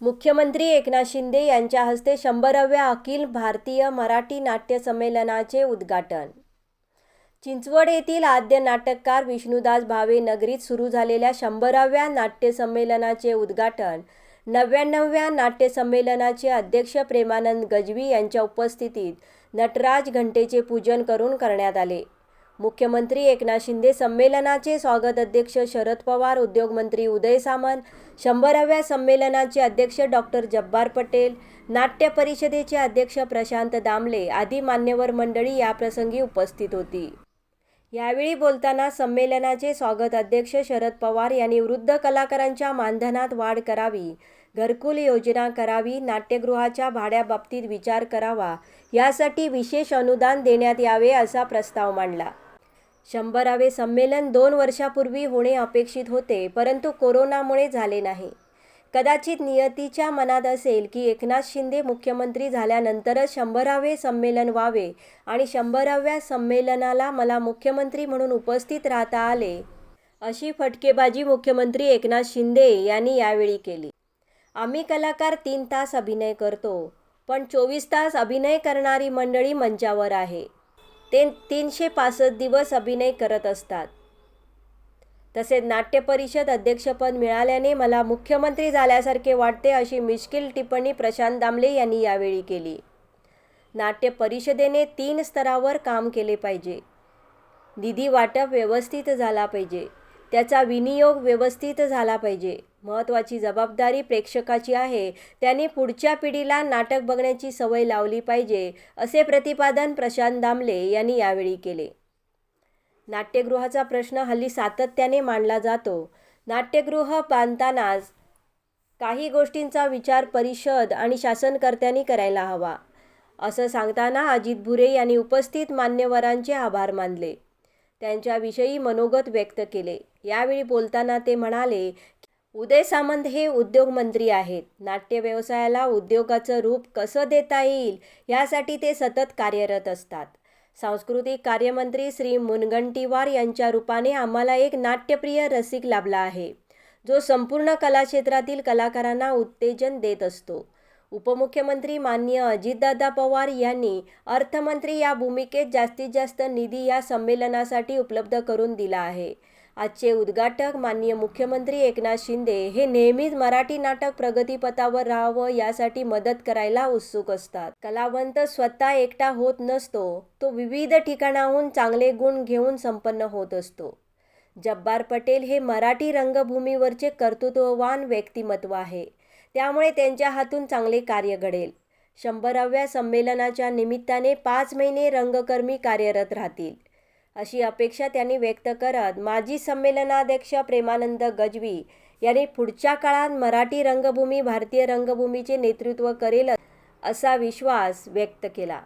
मुख्यमंत्री एकनाथ शिंदे यांच्या हस्ते शंभराव्या अखिल भारतीय मराठी नाट्य संमेलनाचे उद्घाटन. चिंचवड येथील आद्य नाटककार विष्णुदास भावे नगरीत सुरू झालेल्या शंभराव्या नाट्य संमेलनाचे उद्घाटन नव्याण्णव्या नाट्य संमेलनाचे अध्यक्ष प्रेमानंद गजवी यांच्या उपस्थितीत नटराज घंटेचे पूजन करून करण्यात आले. मुख्यमंत्री एकनाथ शिंदे संमेलनाचे स्वागत अध्यक्ष शरद पवार उद्योगमंत्री उदय सामंत शंभराव्या संमेलनाचे अध्यक्ष डॉक्टर जब्बार पटेल नाट्य परिषदेचे अध्यक्ष प्रशांत दामले आदी मान्यवर मंडळी याप्रसंगी उपस्थित होती. यावेळी बोलताना संमेलनाचे स्वागत अध्यक्ष शरद पवार यांनी वृद्ध कलाकारांच्या मानधनात वाढ करावी घरकुल योजना करावी नाट्यगृहाच्या भाड्याबाबतीत विचार करावा यासाठी विशेष अनुदान देण्यात यावे असा प्रस्ताव मांडला. शंभरावे संमेलन दोन वर्षापूर्वी होणे अपेक्षित होते परंतु कोरोनामुळे झाले नाही. कदाचित नियतीच्या मनात असेल की एकनाथ शिंदे मुख्यमंत्री झाल्यानंतरच शंभरावे संमेलन व्हावे आणि शंभराव्या संमेलनाला मला मुख्यमंत्री म्हणून उपस्थित राहता आले अशी फटकेबाजी मुख्यमंत्री एकनाथ शिंदे यांनी यावेळी केली. आम्ही कलाकार तीन तास अभिनय करतो पण चोवीस तास अभिनय करणारी मंडळी मंचावर आहे. ते तीनशे पासष्ट दिवस अभिनय करत असतात. तसेच नाट्य परिषद अध्यक्षपद मिळाल्याने मला मुख्यमंत्री झाल्यासारखे वाटते अशी मिश्किल टिप्पणी प्रशांत दामले यांनी यावेळी केली. नाट्य परिषदेने तीन स्तरावर काम केले पाहिजे. निधी वाटप व्यवस्थित झाला पाहिजे. त्याचा विनियोग व्यवस्थित झाला पाहिजे. महत्त्वाची जबाबदारी प्रेक्षकाची आहे. त्यांनी पुढच्या पिढीला नाटक बघण्याची सवय लावली पाहिजे असे प्रतिपादन प्रशांत दामले यांनी यावेळी केले. नाट्यगृहाचा प्रश्न हल्ली सातत्याने मांडला जातो. नाट्यगृह बांधतानाच काही गोष्टींचा विचार परिषद आणि शासनकर्त्यांनी करायला हवा. असं सांगताना अजित भुरे यांनी उपस्थित मान्यवरांचे आभार मानले. त्यांच्याविषयी मनोगत व्यक्त केले. यावेळी बोलताना ते म्हणाले उदय सामंत हे उद्योगमंत्री आहेत. नाट्य व्यवसायाला उद्योगाचं रूप कसं देता येईल? यासाठी ते सतत कार्यरत असतात. सांस्कृतिक कार्यमंत्री श्री मुनगंटीवार यांच्या रूपाने आम्हाला एक नाट्यप्रिय रसिक लाभला आहे जो संपूर्ण कलाक्षेत्रातील कलाकारांना उत्तेजन देत असतो. उपमुख्यमंत्री माननीय अजितदादा पवार यांनी अर्थमंत्री या भूमिकेत जास्तीत जास्त निधी या संमेलनासाठी उपलब्ध करून दिला आहे. आजचे उद्घाटक माननीय मुख्यमंत्री एकनाथ शिंदे हे नेहमीच मराठी नाटक प्रगतीपथावर राहावं यासाठी मदत करायला उत्सुक असतात. कलावंत स्वतः एकटा होत नसतो तो विविध ठिकाणाहून चांगले गुण घेऊन संपन्न होत असतो. जब्बार पटेल हे मराठी रंगभूमीवरचे कर्तृत्ववान व्यक्तिमत्व आहे. त्यामुळे त्यांच्या हातून चांगले कार्य घडेल. शंभराव्या संमेलनाच्या निमित्ताने पाच महिने रंगकर्मी कार्यरत राहतील. अशी अपेक्षा त्यांनी व्यक्त करत माजी संमेलनाध्यक्ष प्रेमानंद गजवी यांनी पुढच्या काळात मराठी रंगभूमी भारतीय रंगभूमीचे नेतृत्व करेल असा विश्वास व्यक्त केला.